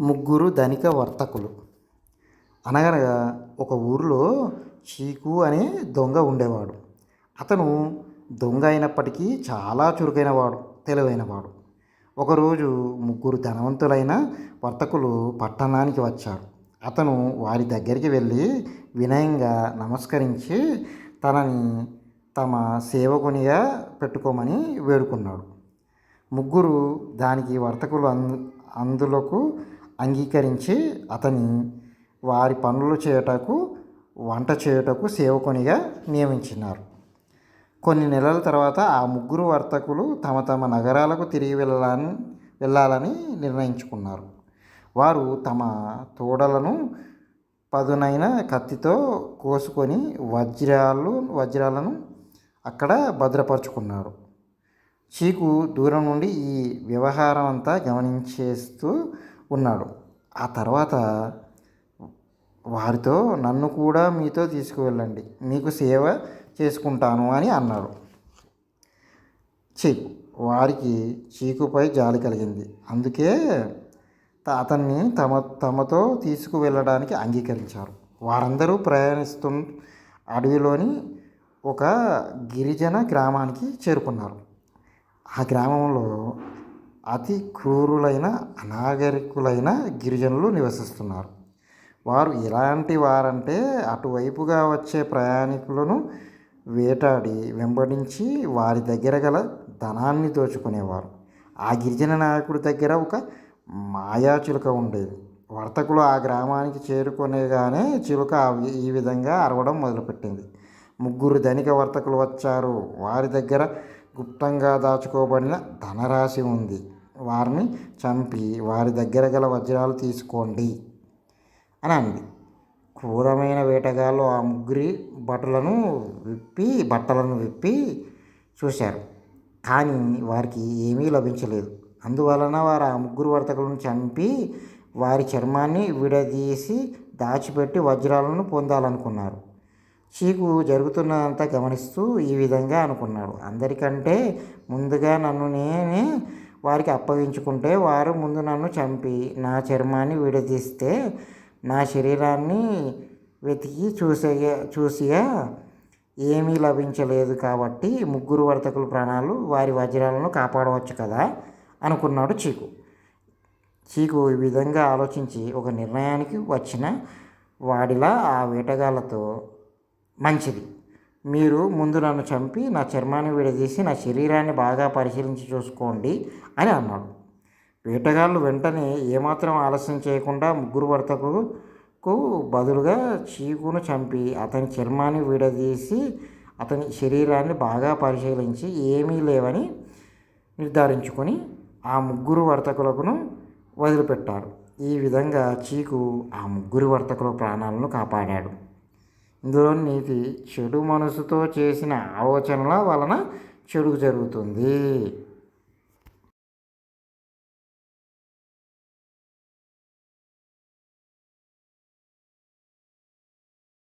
ముగ్గురు ధనిక వర్తకులు. అనగనగా ఒక ఊరిలో చీకు అనే దొంగ ఉండేవాడు. అతను దొంగ అయినప్పటికీ చాలా చురుకైనవాడు తెలివైనవాడు. ఒకరోజు ముగ్గురు ధనవంతులైన వర్తకులు పట్టణానికి వచ్చారు. అతను వారి దగ్గరికి వెళ్ళి వినయంగా నమస్కరించి తనని తమ సేవకునిగా పెట్టుకోమని వేడుకున్నాడు. ముగ్గురు దానికి వర్తకులు అందు అందులోకు అంగీకరించి అతని వారి పనులు చేయుటకు వంట చేయుటకు సేవకునిగా నియమించినారు. కొన్ని నెలల తర్వాత ఆ ముగ్గురు వర్తకులు తమ తమ నగరాలకు తిరిగి వెళ్ళాలని వెళ్ళాలని నిర్ణయించుకున్నారు. వారు తమ తోడలను పదునైన కత్తితో కోసుకొని వజ్రాలు వజ్రాలను అక్కడ భద్రపరుచుకున్నారు. చీకు దూరం నుండి ఈ వ్యవహారం అంతా గమనించేస్తూ ఉన్నాడు. ఆ తర్వాత వారితో నన్ను కూడా మీతో తీసుకువెళ్ళండి. మీకు సేవ చేసుకుంటాను అని అన్నాడు చీకు వారికి చీకుపై జాలి కలిగింది. అందుకే అతన్ని తమ తమతో తీసుకువెళ్ళడానికి అంగీకరించారు. వారందరూ ప్రయాణిస్తు అడవిలోని ఒక గిరిజన గ్రామానికి చేరుకున్నారు. ఆ గ్రామంలో అతి క్రూరులైన అనాగరికులైన గిరిజనులు నివసిస్తున్నారు. వారు ఎలాంటి వారంటే అటువైపుగా వచ్చే ప్రయాణికులను వేటాడి వెంబడించి వారి దగ్గర గల ధనాన్ని దోచుకునేవారు. ఆ గిరిజన నాయకుడి దగ్గర ఒక మాయాచిలుక ఉండేది. వర్తకులు ఆ గ్రామానికి చేరుకునేగానే చిలుక ఈ విధంగా అరవడం మొదలుపెట్టింది. ముగ్గురు ధనిక వర్తకులు వచ్చారు. వారి దగ్గర గుప్తంగా దాచుకోబడిన ధనరాశి ఉంది. వారిని చంపి వారి దగ్గర గల వజ్రాలు తీసుకోండి అని అంది. క్రూరమైన వేటగాళ్ళు ఆ ముగ్గురి బట్టలను విప్పి బట్టలను విప్పి చూశారు. కానీ వారికి ఏమీ లభించలేదు. అందువలన వారు ఆ ముగ్గురు వర్తకులను చంపి వారి చర్మాన్ని విడదీసి దాచిపెట్టి వజ్రాలను పొందాలనుకున్నారు. చీకు జరుగుతున్నదంతా గమనిస్తూ ఈ విధంగా అనుకున్నాడు. అందరికంటే ముందుగా నన్ను నేనే వారికి అప్పగించుకుంటే వారు ముందు నన్ను చంపి నా చర్మాన్ని విడదీస్తే నా శరీరాన్ని వెతికి చూసే చూసిగా ఏమీ లభించలేదు కాబట్టి ముగ్గురు వర్తకుల ప్రాణాలు వారి వజ్రాలను కాపాడవచ్చు కదా? అనుకున్నాడు చీకు. చీకు ఈ విధంగా ఆలోచించి ఒక నిర్ణయానికి వచ్చిన వాడిలా ఆ వేటగాళ్ళతో మంచిది. మీరు ముందు నన్ను చంపి నా చర్మాన్ని విడదీసి నా శరీరాన్ని బాగా పరిశీలించి చూసుకోండి అని అన్నాడు. వేటగాళ్ళు వెంటనే ఏమాత్రం ఆలస్యం చేయకుండా ముగ్గురు వర్తకులకు బదులుగా చీకును చంపి అతని చర్మాన్ని విడదీసి అతని శరీరాన్ని బాగా పరిశీలించి ఏమీ లేవని నిర్ధారించుకొని ఆ ముగ్గురు వర్తకులకును వదిలిపెట్టారు. ఈ విధంగా చీకు ఆ ముగ్గురు వర్తకుల ప్రాణాలను కాపాడాడు. ఇందులో నీతి చెడు మనసుతో చేసిన ఆలోచనల వలన చెడు జరుగుతుంది.